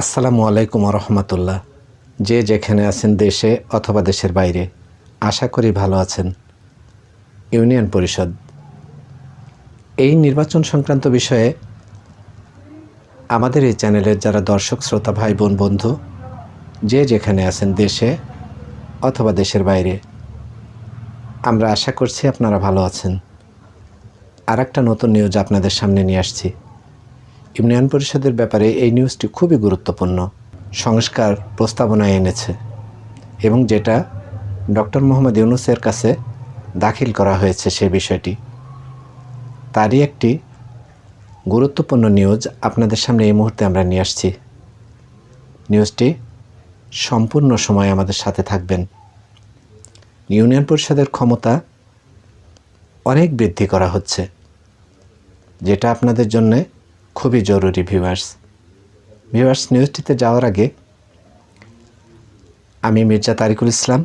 আসসালামু আলাইকুম রহমতুল্লাহ যে যেখানে আছেন দেশে অথবা দেশের বাইরে, আশা করি ভালো আছেন। ইউনিয়ন পরিষদ এই নির্বাচন সংক্রান্ত বিষয়ে আমাদের এই চ্যানেলের যারা দর্শক, শ্রোতা, ভাই, বোন, বন্ধু, যে যেখানে আছেন দেশে অথবা দেশের বাইরে, আমরা আশা করছি আপনারা ভালো আছেন। আর একটা নতুন নিউজ আপনাদের সামনে নিয়ে আসছি। ইউনিয়ন পরিষদের ব্যাপারে এই নিউজটি খুবই গুরুত্বপূর্ণ। সংস্কার প্রস্তাবনায় এনেছে এবং যেটা ডক্টর মোহাম্মদ ইউনুসের কাছে দাখিল করা হয়েছে সে বিষয়টি। তারই একটি গুরুত্বপূর্ণ নিউজ আপনাদের সামনে এই মুহূর্তে আমরা নিয়ে আসছি। নিউজটি সম্পূর্ণ সময় আমাদের সাথে থাকবেন। ইউনিয়ন পরিষদের ক্ষমতা অনেক বৃদ্ধি করা হচ্ছে, যেটা আপনাদের জন্যে খুবই জরুরি ভিউয়ার্স ভিউয়ার্স নিউজটিতে যাওয়ার আগে আমি মির্জা তারিকুল ইসলাম,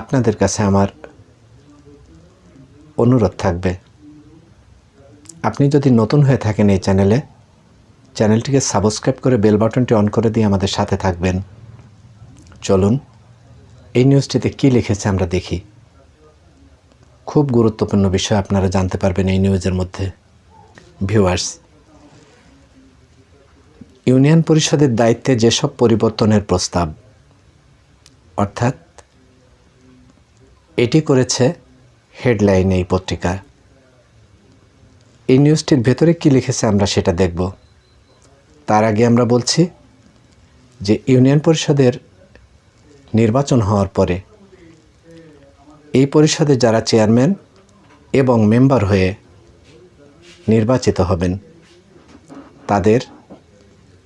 আপনাদের কাছে আমার অনুরোধ থাকবে। আপনি যদি নতুন হয়ে থাকেন এই চ্যানেলে, চ্যানেলটিকে সাবস্ক্রাইব করে বেল বাটনটি অন করে দিয়ে আমাদের সাথে থাকবেন। চলুন, এই নিউজটিতে কী লিখেছে আমরা দেখি। খুব গুরুত্বপূর্ণ বিষয় আপনারা জানতে পারবেন এই নিউজের মধ্যে। ভিউয়ার্স, ইউনিয়ন পরিষদের দায়িত্বে যেসব পরিবর্তনের প্রস্তাব, অর্থাৎ এটি করেছে হেডলাইন এই পত্রিকা এই নিউজটির ভেতরে কী লিখেছে আমরা সেটা দেখব। তার আগে আমরা বলছি যে ইউনিয়ন পরিষদের নির্বাচন হওয়ার পরে এই পরিষদে যারা চেয়ারম্যান এবং মেম্বার হয়ে নির্বাচিত হবেন, তাদের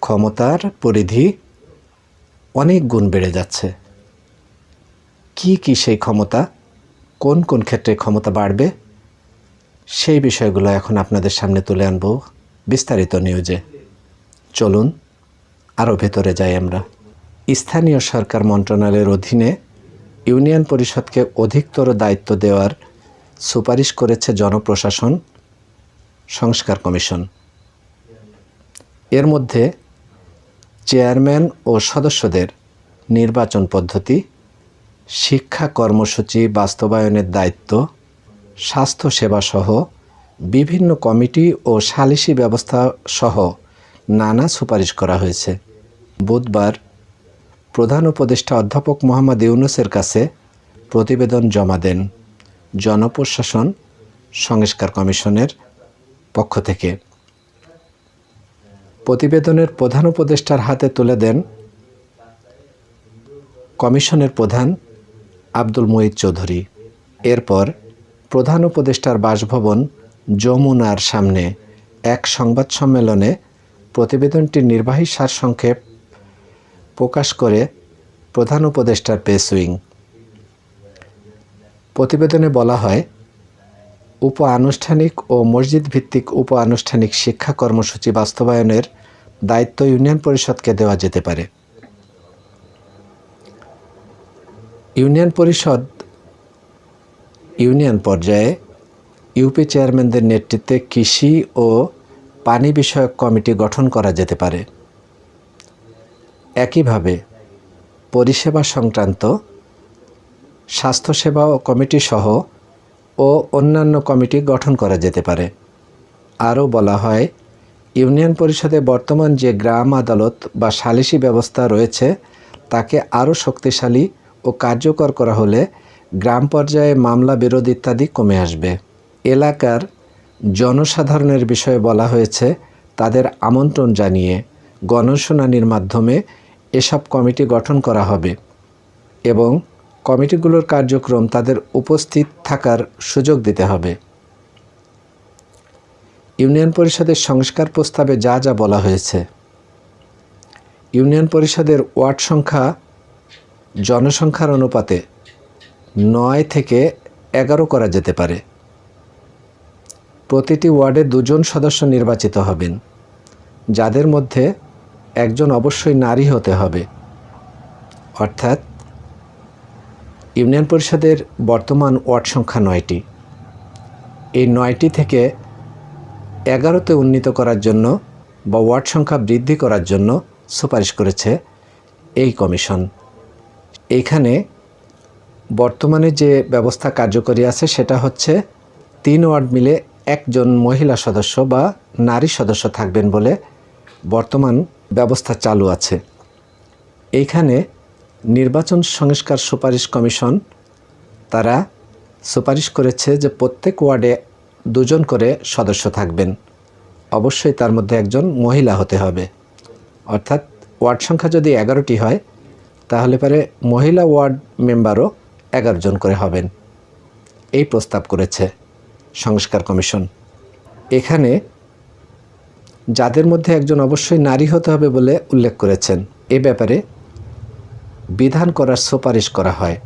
ক্ষমতার পরিধি অনেক গুণ বেড়ে যাচ্ছে। কি কি সেই ক্ষমতা, কোন কোন ক্ষেত্রে ক্ষমতা বাড়বে সেই বিষয়গুলো এখন আপনাদের সামনে তুলে আনব বিস্তারিত নিউজে। চলুন আরও ভেতরে যাই আমরা। স্থানীয় সরকার মন্ত্রণালয়ের অধীনে ইউনিয়ন পরিষদকে অধিকতর দায়িত্ব দেওয়ার সুপারিশ করেছে জনপ্রশাসন, সংস্কার কমিশন। এর মধ্যে চেয়ারম্যান ও সদস্যদের নির্বাচন পদ্ধতি, শিক্ষা কর্মসূচি বাস্তবায়নের দায়িত্ব স্বাস্থ্যসেবা সহ বিভিন্ন কমিটি ও সালিসি ব্যবস্থা সহ নানা সুপারিশ করা হয়েছে। বুধবার প্রধান উপদেষ্টা অধ্যাপক মোহাম্মদ ইউনুসের কাছে প্রতিবেদন জমা দেন জনপ্রশাসন সংস্কার কমিশনের পক্ষ থেকে। প্রতিবেদনের প্রধান উপদেষ্টার হাতে তুলে দেন কমিশনের প্রধান আব্দুল মুঈদ চৌধুরী। এরপর প্রধান উপদেষ্টার বাসভবন যমুনার সামনে এক সংবাদ সম্মেলনে প্রতিবেদনটির নির্বাহী সারসংক্ষেপ প্রকাশ করে প্রধান উপদেষ্টার পেস উইং প্রতিবেদনে বলা হয় উপ আনুষ্ঠানিক ও মসজিদ ভিত্তিক উপ আনুষ্ঠানিক শিক্ষা কর্মসূচি বাস্তবায়নের দায়িত্ব ইউনিয়ন পরিষদকে দেওয়া যেতে পারে। ইউনিয়ন পরিষদ ইউনিয়ন পর্যায়ে ইউপি চেয়ারম্যানদের নেতৃত্বে কৃষি ও পানি বিষয়ক কমিটি গঠন করা যেতে পারে। একইভাবে পরিষেবা সংক্রান্ত স্বাস্থ্যসেবা কমিটি সহ ও অন্যান্য কমিটি গঠন করা যেতে পারে। আরও বলা হয়, ইউনিয়ন পরিষদে বর্তমান যে গ্রাম আদালত বা সালিসি ব্যবস্থা রয়েছে, তাকে আরও শক্তিশালী ও কার্যকর করা হলে গ্রাম পর্যায়ে মামলা, বিরোধ ইত্যাদি কমে আসবে। এলাকার জনসাধারণের বিষয়ে বলা হয়েছে, তাদের আমন্ত্রণ জানিয়ে গণশুনানির মাধ্যমে এসব কমিটি গঠন করা হবে এবং কমিটিগুলোর কার্যক্রম তাদের উপস্থিত থাকার সুযোগ দিতে হবে। ইউনিয়ন পরিষদের সংস্কার প্রস্তাবে যা যা বলা হয়েছে। ইউনিয়ন পরিষদের ওয়ার্ড সংখ্যা জনসংখ্যার অনুপাতে নয় থেকে এগারো করা যেতে পারে। প্রতিটি ওয়ার্ডে দুজন সদস্য নির্বাচিত হবেন, যাদের মধ্যে একজন অবশ্যই নারী হতে হবে। অর্থাৎ ইউনিয়ন পরিষদের বর্তমান ওয়ার্ড সংখ্যা নয়টি। এই নয়টি থেকে এগারোতে উন্নীত করার জন্য বা ওয়ার্ড সংখ্যা বৃদ্ধি করার জন্য সুপারিশ করেছে এই কমিশন। এইখানে বর্তমানে যে ব্যবস্থা কার্যকরী আছে সেটা হচ্ছে তিন ওয়ার্ড মিলে একজন মহিলা সদস্য বা নারী সদস্য থাকবেন বলে বর্তমান ব্যবস্থা চালু আছে। এইখানে নির্বাচন সংস্কার সুপারিশ কমিশন তারা সুপারিশ করেছে যে প্রত্যেক ওয়ার্ডে দুজন করে সদস্য থাকবেন। অবশ্যই তার মধ্যে একজন মহিলা হতে হবে। অর্থাৎ ওয়ার্ড সংখ্যা যদি এগারোটি হয়, তাহলে পরে মহিলা ওয়ার্ড মেম্বারও এগারো জন করে হবেন। এই প্রস্তাব করেছে সংস্কার কমিশন। এখানে যাদের মধ্যে একজন অবশ্যই নারী হতে হবে বলে উল্লেখ করেছেন, এ ব্যাপারে বিধান করার সুপারিশ করা হয়।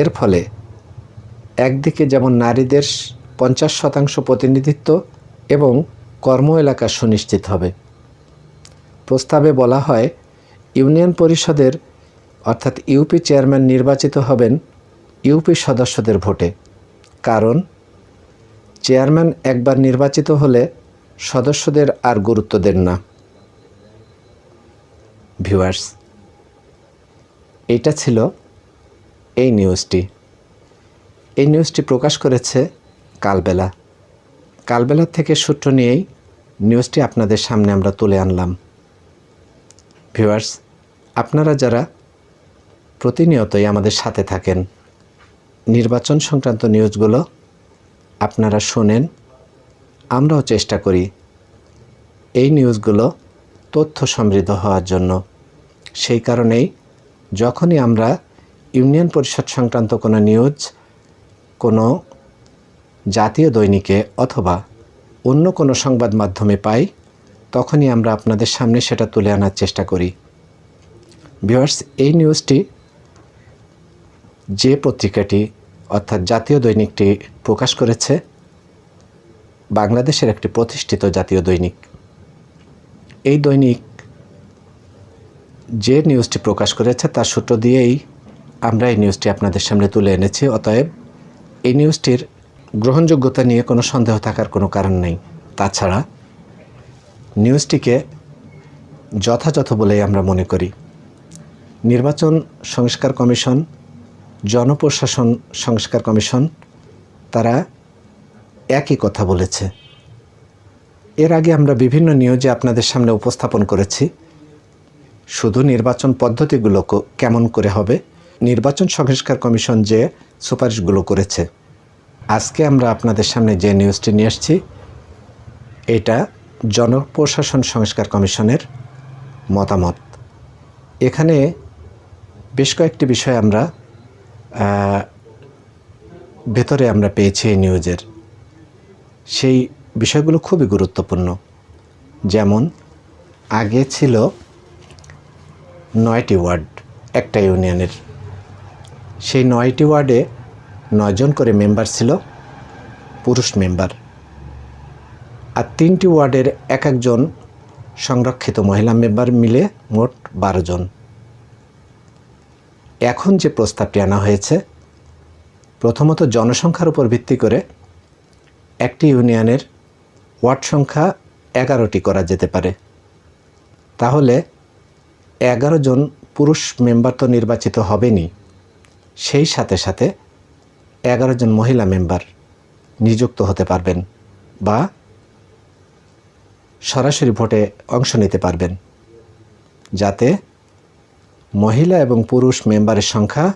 এর ফলে একদিকে যেমন নারীদের পঞ্চাশ শতাংশ প্রতিনিধিত্ব এবং কর্ম এলাকা সুনিশ্চিত হবে। প্রস্তাবে বলা হয়, ইউনিয়ন পরিষদের অর্থাৎ ইউপি চেয়ারম্যান নির্বাচিত হবেন ইউপি সদস্যদের ভোটে। কারণ, চেয়ারম্যান একবার নির্বাচিত হলে সদস্যদের আর গুরুত্ব দেন না। ভিউয়ার্স, এটা ছিল এই নিউজটি। এই নিউজটি প্রকাশ করেছে কালবেলা। কালবেলার থেকে সূত্র নিয়েই নিউজটি আপনাদের সামনে আমরা তুলে আনলাম। ভিউয়ার্স, আপনারা যারা প্রতিনিয়তই আমাদের সাথে থাকেন নির্বাচন সংক্রান্ত নিউজগুলো আপনারা শোনেন। আমরাও চেষ্টা করি এই নিউজগুলো তথ্য সমৃদ্ধ হওয়ার জন্য। সেই কারণেই যখনই আমরা ইউনিয়ন পরিষদ সংক্রান্ত কোনো নিউজ, কোনো জাতীয় দৈনিকে অথবা অন্য কোনো সংবাদ মাধ্যমে পাই, তখনই আমরা আপনাদের সামনে সেটা তুলে আনার চেষ্টা করি। ভিউয়ার্স, এই নিউজটি যে পত্রিকাটি, অর্থাৎ জাতীয় দৈনিকটি প্রকাশ করেছে, বাংলাদেশের একটি প্রতিষ্ঠিত জাতীয় দৈনিক। এই দৈনিক যে নিউজটি প্রকাশ করেছে, তার সূত্র দিয়েই আমরা এই নিউজটি আপনাদের সামনে তুলে এনেছি। অতএব, এই নিউজটির গ্রহণযোগ্যতা নিয়ে কোনো সন্দেহ থাকার কোনো কারণ নেই। তাছাড়া, নিউজটিকে যথাযথ বলেই আমরা মনে করি। নির্বাচন সংস্কার কমিশন জনপ্রশাসন সংস্কার কমিশন, তারা একই কথা বলেছে। এর আগে আমরা বিভিন্ন নিউজে আপনাদের সামনে উপস্থাপন করেছি, শুধু নির্বাচন পদ্ধতিগুলো কেমন করে হবে, নির্বাচন সংস্কার কমিশন যে সুপারিশগুলো করেছে। আজকে আমরা আপনাদের সামনে যে নিউজটি নিয়ে এসেছি এটা জনপ্রশাসন সংস্কার কমিশনের মতামত। এখানে বেশ কয়েকটি বিষয় আমরা ভেতরে আমরা পেয়েছি এই নিউজের। সেই বিষয়গুলো খুবই গুরুত্বপূর্ণ। যেমন, আগে ছিল নয়টি ওয়ার্ড একটা ইউনিয়নের। সেই নয়টি ওয়ার্ডে নয়জন করে মেম্বার ছিল, পুরুষ মেম্বার। আর তিনটি ওয়ার্ডের এক একজন সংরক্ষিত মহিলা মেম্বার মিলে মোট বারো জন। এখন যে প্রস্তাবটি আনা হয়েছে, প্রথমত জনসংখ্যার উপর ভিত্তি করে একটি ইউনিয়নের ওয়ার্ড সংখ্যা এগারোটি করা যেতে পারে। তাহলে এগারো জন পুরুষ মেম্বার তো নির্বাচিত হবেনি সেই সাথে সাথে এগারো জন মহিলা মেম্বার নিযুক্ত হতে পারবেন বা সরাসরি ভোটে অংশ নিতে পারবেন, যাতে মহিলা এবং পুরুষ মেম্বারের সংখ্যা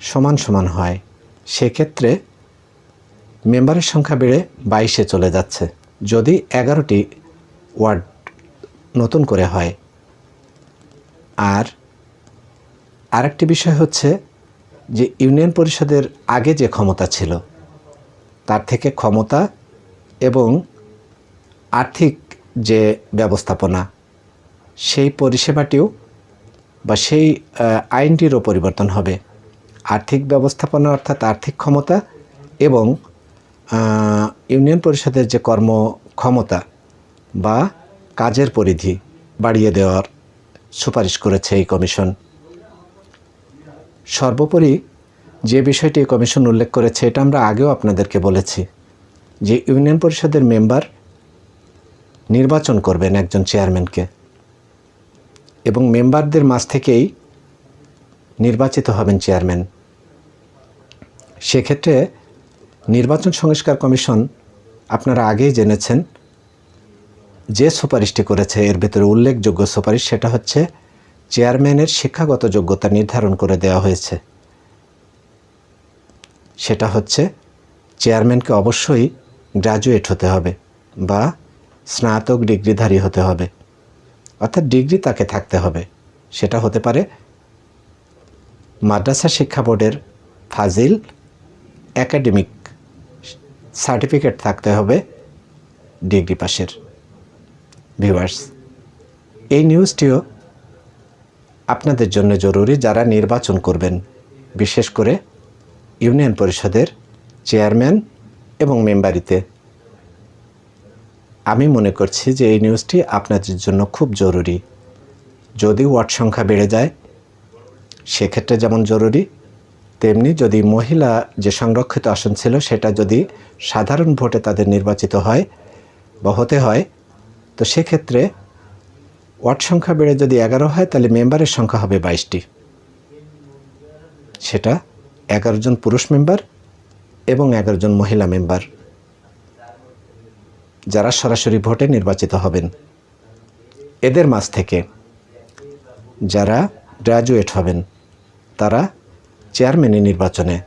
সমান সমান হয়। সেক্ষেত্রে মেম্বারের সংখ্যা বেড়ে বাইশে চলে যাচ্ছে। যদি এগারোটি ওয়ার্ড নতুন করে হয়। আর আরেকটি বিষয় হচ্ছে যে ইউনিয়ন পরিষদের আগে যে ক্ষমতা ছিল, তার থেকে ক্ষমতা এবং আর্থিক যে ব্যবস্থাপনা, সেই পরিষেবাটিও বা সেই আইনটিরও পরিবর্তন হবে। আর্থিক ব্যবস্থাপনা অর্থাৎ আর্থিক ক্ষমতা এবং ইউনিয়ন পরিষদের যে কর্ম ক্ষমতা বা কাজের পরিধি বাড়িয়ে দেওয়ার সুপারিশ করেছে এই কমিশন। সর্বোপরি যে বিষয়টি কমিশন উল্লেখ করেছে, এটা আমরা আগেও আপনাদেরকে বলেছি যে ইউনিয়ন পরিষদের মেম্বার নির্বাচন করবেন একজন চেয়ারম্যানকে। এবং মেম্বারদের মাঝ থেকেই নির্বাচিত হবেন চেয়ারম্যান। সেক্ষেত্রে নির্বাচন সংস্কার কমিশন আপনারা আগেই জেনেছেন যে সুপারিশটি করেছে। এর ভেতরে উল্লেখযোগ্য সুপারিশ সেটা হচ্ছে চেয়ারম্যানের শিক্ষাগত যোগ্যতা নির্ধারণ করে দেওয়া হয়েছে। সেটা হচ্ছে চেয়ারম্যানকে অবশ্যই গ্র্যাজুয়েট হতে হবে বা স্নাতক ডিগ্রিধারী হতে হবে। অর্থাৎ ডিগ্রি তাকে থাকতে হবে। সেটা হতে পারে মাদ্রাসা শিক্ষা বোর্ডের ফাজিল, একাডেমিক সার্টিফিকেট থাকতে হবে ডিগ্রি পাশের। ভিউয়ার্স, এই নিউজটিও আপনাদের জন্য জরুরি যারা নির্বাচন করবেন, বিশেষ করে ইউনিয়ন পরিষদের চেয়ারম্যান এবং মেম্বারিতে। আমি মনে করছি যে এই নিউজটি আপনাদের জন্য খুব জরুরি। যদি ওয়ার্ড সংখ্যা বেড়ে যায়, সেক্ষেত্রে যেমন জরুরি, তেমনি যদি মহিলা যে সংরক্ষিত আসন ছিল, সেটা যদি সাধারণ ভোটে তাদের নির্বাচিত হয় বা হতে হয়, তো সেক্ষেত্রে ওয়ার্ড সংখ্যা বেড়ে যদি এগারো হয়, তাহলে মেম্বারের সংখ্যা হবে বাইশটি। সেটা এগারো জন পুরুষ মেম্বার এবং এগারো জন মহিলা মেম্বার যারা সরাসরি ভোটে নির্বাচিত হবেন। এদের মাঝ থেকে যারা গ্র্যাজুয়েট হবেন, তারা চেয়ারম্যানি নির্বাচনে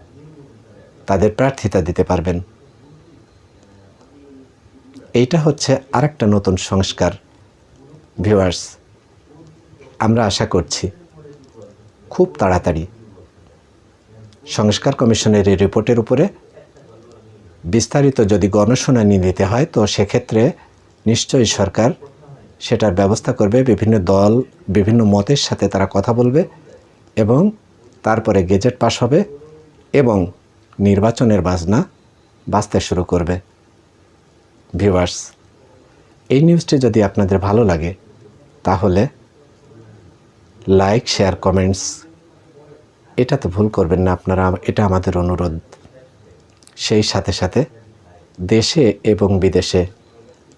তাদের প্রার্থিতা দিতে পারবেন। এইটা হচ্ছে আরেকটা নতুন সংস্কার। ভিউয়ার্স আমরা আশা করছি খুব তাড়াতাড়ি সংস্কার কমিশনের এই রিপোর্টের উপরে বিস্তারিত যদি গণশুনানি নিতে হয়, তো সেক্ষেত্রে নিশ্চয়ই সরকার সেটার ব্যবস্থা করবে। বিভিন্ন দল বিভিন্ন মতের সাথে তারা কথা বলবে এবং তারপরে গেজেট পাশ হবে এবং নির্বাচনের বাজনা বাঁচতে শুরু করবে। ভিউয়ার্স, এই নিউজটি যদি আপনাদের ভালো লাগে, তাহলে লাইক, শেয়ার, কমেন্টস এটা তো ভুল করবেন না। আপনারা, এটা আমাদের অনুরোধ। সেই সাথে সাথে দেশে এবং বিদেশে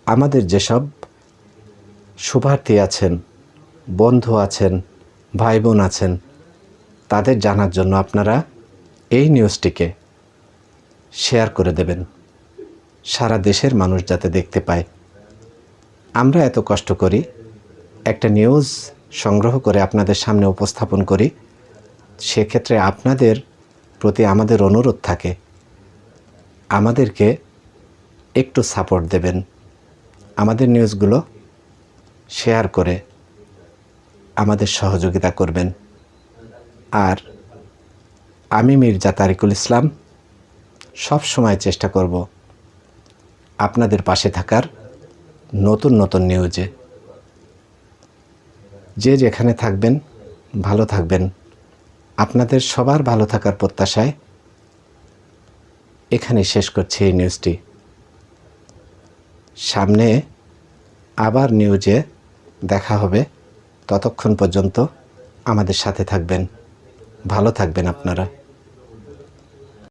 আমাদের যেসব শুভার্থী আছেন, বন্ধু আছেন ভাই বোন আছেন, তাদের জানার জন্য আপনারা এই নিউজটিকে শেয়ার করে দেবেন। সারা দেশের মানুষ যাতে দেখতে পায়। আমরা এত কষ্ট করি, একটা নিউজ সংগ্রহ করে আপনাদের সামনে উপস্থাপন করি, সেক্ষেত্রে আপনাদের প্রতি আমাদের অনুরোধ থাকে। আমাদেরকে একটু সাপোর্ট দেবেন। আমাদের নিউজগুলো শেয়ার করে আমাদের সহযোগিতা করবেন। আর আমি মির্জা তারিকুল ইসলাম, সব সময় চেষ্টা করব আপনাদের পাশে থাকার নতুন নতুন নিউজে যে যেখানে থাকবেন, ভালো থাকবেন। আপনাদের সবার ভালো থাকার প্রত্যাশায় এখানে শেষ করছি এই নিউজটি সামনে আবার নিউজে দেখা হবে। ততক্ষণ পর্যন্ত আমাদের সাথে থাকবেন। ভালো থাকবেন আপনারা।